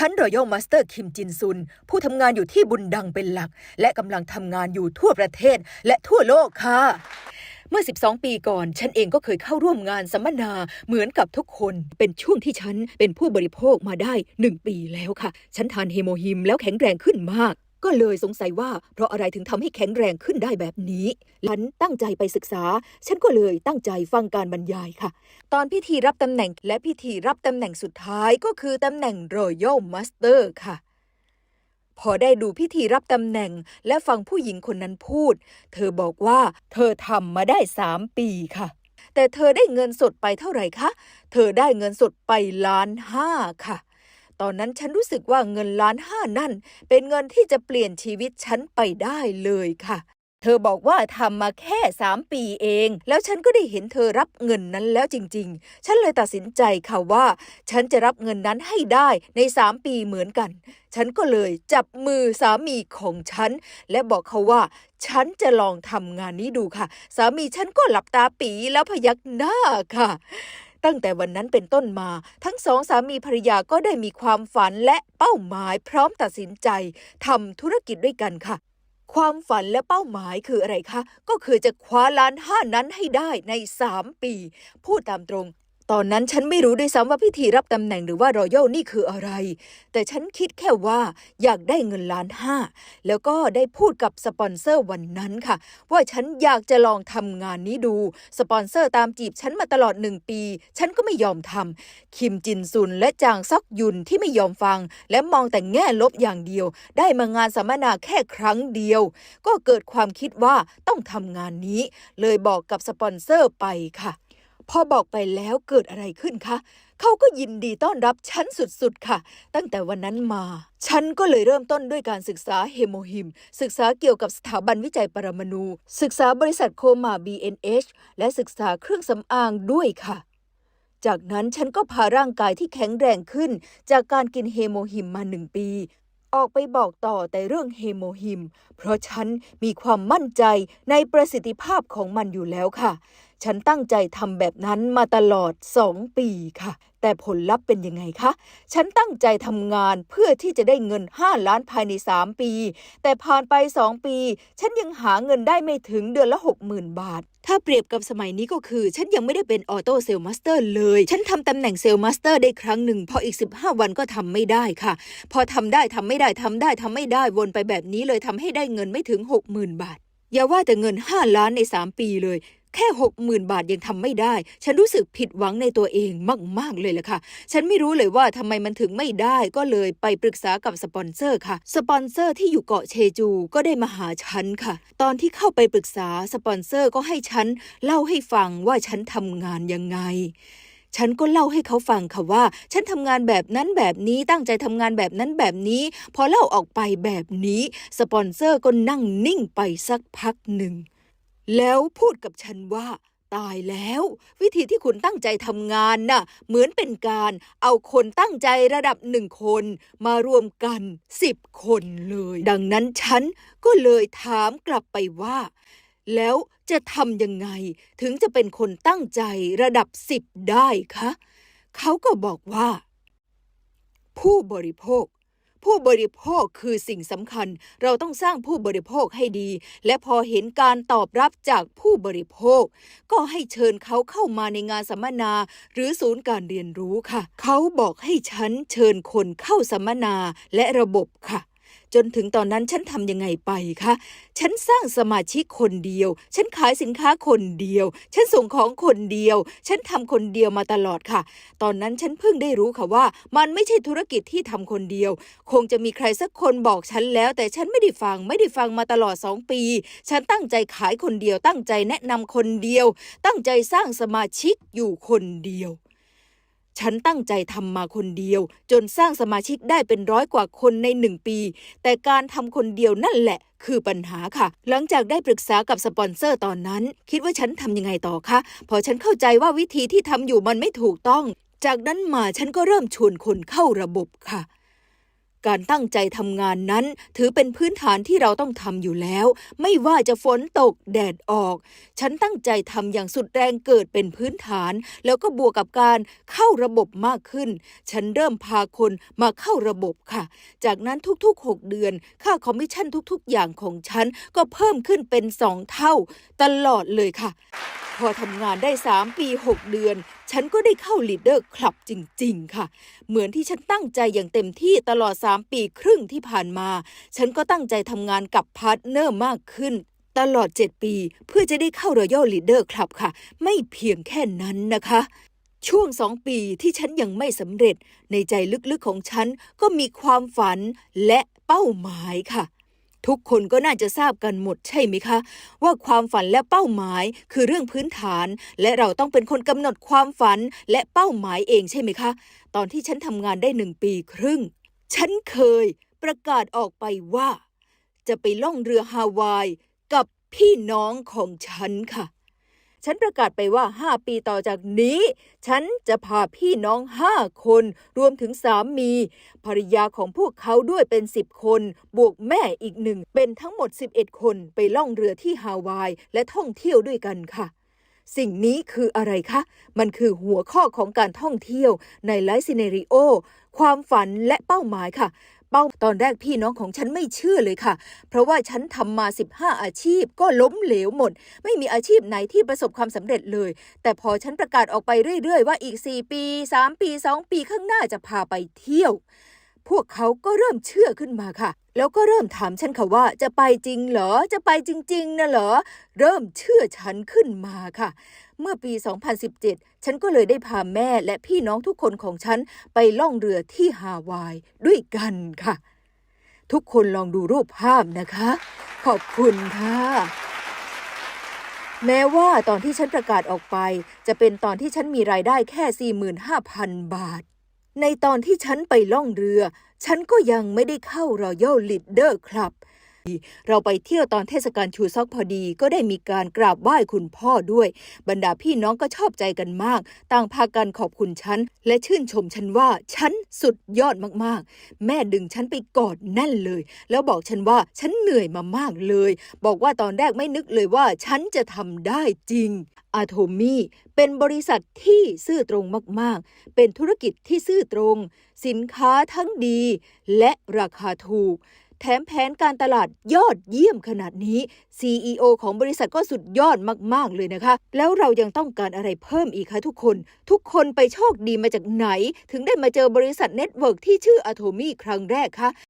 ฉันรอยัลมาสเตอร์คิมจินซุน ผู้ทำงานอยู่ที่บุญดังเป็นหลัก และกำลังทำงานอยู่ทั่วประเทศและทั่วโลกค่ะ เมื่อ 12 ปีก่อน ฉันเองก็เคยเข้าร่วมงานสัมมนาเหมือนกับทุกคน เป็นช่วงที่ฉันเป็นผู้บริโภคมาได้ 1 ปีแล้วค่ะ ฉันทานเฮโมฮิมแล้วแข็งแรงขึ้นมาก ก็เลยสงสัยว่าเพราะอะไรถึงทำให้แข็งแรงขึ้นได้แบบนี้ ฉันตั้งใจไปศึกษา ฉันก็เลยตั้งใจฟังการบรรยายค่ะ ตอนพิธีรับตำแหน่งและพิธีรับตำแหน่งสุดท้ายก็คือตำแหน่ง Royal Master ค่ะ พอได้ดูพิธีรับตำแหน่งและฟังผู้หญิงคนนั้นพูด เธอบอกว่าเธอทำมาได้สามปีค่ะ แต่เธอได้เงินสดไปเท่าไหร่คะ เธอได้เงินสดไปล้านห้าค่ะ ตอนนั้นฉันรู้สึกว่าเงินล้านห้านั่น เป็นเงินที่จะเปลี่ยนชีวิตฉันไปได้เลยค่ะ เธอบอกว่าทำมาแค่สามปีเอง แล้วฉันก็ได้เห็นเธอรับเงินนั้นแล้วจริง ๆ ฉันเลยตัดสินใจค่ะว่า ฉันจะรับเงินนั้นให้ได้ในสามปีเหมือนกัน ฉันก็เลยจับมือสามีของฉัน และบอกเขาว่า ฉันจะลองทำงานนี้ดูค่ะ สามีฉันก็หลับตาปีแล้วพยักหน้าค่ะ ตั้งแต่วันนั้นเป็นต้นมา ทั้งสองสามีภรรยาก็ได้มีความฝันและเป้าหมายพร้อมตัดสินใจทำธุรกิจด้วยกันค่ะ ความฝันและเป้าหมายคืออะไรคะ ก็คือจะคว้าล้านห้านั้นให้ได้ใน 3 ปี พูดตามตรง ตอนนั้นฉันไม่รู้ด้วยซ้ำว่าพิธีรับตำแหน่งหรือว่ารอยัลนี่คืออะไร แต่ฉันคิดแค่ว่าอยากได้เงินล้านห้า แล้วก็ได้พูดกับสปอนเซอร์วันนั้นค่ะ ว่าฉันอยากจะลองทำงานนี้ดู สปอนเซอร์ตามจีบฉันมาตลอดหนึ่งปี ฉันก็ไม่ยอมทำคิมจินซุนและจางซอกยุนที่ไม่ยอมฟัง และมองแต่แง่ลบอย่างเดียว ได้มางานสัมมนาแค่ครั้งเดียว ก็เกิดความคิดว่าต้องทำงานนี้ เลยบอกกับสปอนเซอร์ไปค่ะ พอบอกไปแล้วเกิดอะไรขึ้นคะเขาก็ยินดีต้อนรับฉันสุดๆค่ะ ตั้งแต่วันนั้นมา ฉันก็เลยเริ่มต้นด้วยการศึกษาเฮโมฮิม ศึกษาเกี่ยวกับสถาบันวิจัยปรมาณูศึกษาบริษัทโคมา BNH และศึกษาเครื่องสำอางด้วยค่ะ จากนั้นฉันก็พาร่างกายที่แข็งแรงขึ้น จากการกินเฮโมฮิมมาหนึ่งปี ออกไปบอกต่อแต่เรื่องเฮโมฮิม เพราะฉันมีความมั่นใจในประสิทธิภาพของมันอยู่แล้วค่ะ ฉันตั้งใจทำแบบนั้นมาตลอด2ปีค่ะ แต่ผลลัพธ์เป็นยังไงคะ ฉันตั้งใจทำงานเพื่อที่จะได้เงิน 5 ล้านภายใน 3 ปี แต่ผ่านไป 2 ปี ฉันยังหาเงินได้ไม่ถึงเดือนละ 60,000 บาท ถ้าเปรียบกับสมัยนี้ก็คือ ฉันยังไม่ได้เป็นออโต้เซลล์มาสเตอร์เลย ฉันทำตำแหน่งเซลล์มาสเตอร์ได้ครั้งหนึ่ง พออีก 15 วันก็ทำไม่ได้ค่ะ พอทำได้ทำไม่ได้ทำได้ทำไม่ได้วนไปแบบนี้เลยทำให้ได้เงินไม่ถึง 60,000 บาทอย่าว่าแต่เงิน 5 ล้านใน 3 ปีเลย แค่60,000บาทยังทำไม่ได้ ฉันรู้สึกผิดหวังในตัวเองมาก ๆ เลยล่ะค่ะ ฉันไม่รู้เลยว่าทำไมมันถึงไม่ได้ก็เลยไปปรึกษากับสปอนเซอร์ค่ะ สปอนเซอร์ที่อยู่เกาะเชจูก็ได้มาหาฉันค่ะ ตอนที่เข้าไปปรึกษาสปอนเซอร์ก็ให้ฉันเล่าให้ฟังว่าฉันทำงานยังไงฉันก็เล่าให้เขาฟังค่ะว่า ฉันทำงานแบบนั้นแบบนี้ตั้งใจทำงานแบบนั้นแบบนี้ พอเล่าออกไปแบบนี้ สปอนเซอร์ก็นั่งนิ่งไปสักพักหนึ่ง แล้วพูดกับฉันว่า ตายแล้ว วิธีที่คุณตั้งใจทำงานน่ะ เหมือนเป็นการเอาคนตั้งใจระดับหนึ่งคน มารวมกันสิบคนเลย ดังนั้นฉันก็เลยถามกลับไปว่า แล้วจะทำยังไง ถึงจะเป็นคนตั้งใจระดับสิบได้คะเขาก็บอกว่า ผู้บริโภค ผู้บริโภคคือสิ่งสำคัญ เราต้องสร้างผู้บริโภคให้ดี และพอเห็นการตอบรับจากผู้บริโภค ก็ให้เชิญเขาเข้ามาในงานสัมมนา หรือศูนย์การเรียนรู้ค่ะ เขาบอกให้ฉันเชิญคนเข้าสัมมนาและระบบค่ะ จนถึงตอนนั้นฉันทำยังไงไปคะ ฉันสร้างสมาชิกคนเดียว ฉันขายสินค้าคนเดียว ฉันส่งของคนเดียว ฉันทำคนเดียวมาตลอดค่ะ ตอนนั้นฉันเพิ่งได้รู้ค่ะว่า มันไม่ใช่ธุรกิจที่ทำคนเดียว คงจะมีใครสักคนบอกฉันแล้ว แต่ฉันไม่ได้ฟัง ไม่ได้ฟังมาตลอดสองปี ฉันตั้งใจขายคนเดียว ตั้งใจแนะนำคนเดียว ตั้งใจสร้างสมาชิกอยู่คนเดียว ฉันตั้งใจทำมาคนเดียว จนสร้างสมาชิกได้เป็นร้อยกว่าคนในหนึ่งปี แต่การทำคนเดียวนั่นแหละ คือปัญหาค่ะ หลังจากได้ปรึกษากับสปอนเซอร์ตอนนั้น คิดว่าฉันทำยังไงต่อคะพอฉันเข้าใจว่าวิธีที่ทำอยู่มันไม่ถูกต้อง จากนั้นมาฉันก็เริ่มชวนคนเข้าระบบค่ะ การตั้งใจทำงานนั้น ถือเป็นพื้นฐานที่เราต้องทำอยู่แล้ว ไม่ว่าจะฝนตกแดดออก ฉันตั้งใจทำอย่างสุดแรงเกิดเป็นพื้นฐาน แล้วก็บวกกับการเข้าระบบมากขึ้น ฉันเริ่มพาคนมาเข้าระบบค่ะ จากนั้นทุกๆ 6 เดือน ค่าคอมมิชชั่นทุกๆ อย่างของฉันก็เพิ่มขึ้นเป็น 2 เท่า ตลอดเลยค่ะ พอทำงานได้ 3 ปี 6 เดือน ฉันก็ได้เข้าลีดเดอร์คลับจริง ๆ ค่ะ เหมือนที่ฉันตั้งใจอย่างเต็มที่ตลอด 3 ปีครึ่งที่ผ่านมา ฉันก็ตั้งใจทำงานกับพาร์ทเนอร์มากขึ้นตลอด 7 ปี เพื่อจะได้เข้ารอยัลลีดเดอร์คลับค่ะ ไม่เพียงแค่นั้นนะคะ ช่วงสองปีที่ฉันยังไม่สำเร็จ ในใจลึกๆของฉันก็มีความฝันและเป้าหมายค่ะ ทุกคนก็น่าจะทราบกันหมดใช่ไหมคะ ว่าความฝันและเป้าหมายคือเรื่องพื้นฐาน และเราต้องเป็นคนกำหนดความฝันและเป้าหมายเองใช่ไหมคะ ตอนที่ฉันทำงานได้หนึ่งปีครึ่ง ฉันเคยประกาศออกไปว่า จะไปล่องเรือฮาวายกับพี่น้องของฉันค่ะ ฉันประกาศไปว่า 5 ปีต่อจากนี้ ฉันจะพาพี่น้อง5คน รวมถึงสามี ภรรยาของพวกเขาด้วยเป็น 10 คน บวกแม่อีกหนึ่ง เป็นทั้งหมด 11 คนไปล่องเรือที่ฮาวาย และท่องเที่ยวด้วยกันค่ะ สิ่งนี้คืออะไรคะ มันคือหัวข้อของการท่องเที่ยวในไลฟ์ซีเนริโอ ความฝันและเป้าหมายค่ะ เป้า ตอนแรกพี่น้องของฉันไม่เชื่อเลยค่ะ เพราะว่าฉันทำมา 15 อาชีพก็ล้มเหลวหมด ไม่มีอาชีพไหนที่ประสบความสำเร็จเลย แต่พอฉันประกาศออกไปเรื่อยๆ ว่าอีก 4 ปี 3 ปี 2 ปีข้างหน้าจะพาไปเที่ยว พวกเขาก็เริ่มเชื่อขึ้นมาค่ะ แล้วก็เริ่มถามฉันค่ะว่าจะไปจริงเหรอ จะไปจริงๆนะเหรอ เริ่มเชื่อฉันขึ้นมาค่ะ เมื่อปี 2017 ฉันก็เลยได้พาแม่และพี่น้องทุกคนของฉันไปล่องเรือที่ฮาวายด้วยกันค่ะ ทุกคนลองดูรูปภาพนะคะ ขอบคุณค่ะแม้ว่าตอนที่ฉันประกาศออกไป จะเป็นตอนที่ฉันมีรายได้แค่ 45,000 บาท ในตอนที่ฉันไปล่องเรือ ฉันก็ยังไม่ได้เข้ารอยัลลีดเดอร์คลับ เราไปเที่ยวตอนเทศกาลชูซอกพอดี ก็ได้มีการกราบไหว้คุณพ่อด้วย บรรดาพี่น้องก็ชอบใจกันมาก ต่างพากันขอบคุณฉัน และชื่นชมฉันว่าฉันสุดยอดมากๆ แม่ดึงฉันไปกอดแน่นเลย แล้วบอกฉันว่าฉันเหนื่อยมามากเลย บอกว่าตอนแรกไม่นึกเลยว่าฉันจะทำได้จริงอาโทมี่เป็นบริษัทที่ซื่อตรงมากๆ เป็นธุรกิจที่ซื่อตรง สินค้าทั้งดี และราคาถูก แถมแผนการตลาดยอดเยี่ยมขนาดนี้ CEO ของบริษัทก็สุดยอดมาก ๆ เลยนะคะ แล้วเรายังต้องการอะไรเพิ่มอีกคะทุกคน ทุกคนไปโชคดีมาจากไหน ถึงได้มาเจอบริษัทเน็ตเวิร์กที่ชื่ออะโทมี่ครั้งแรกคะ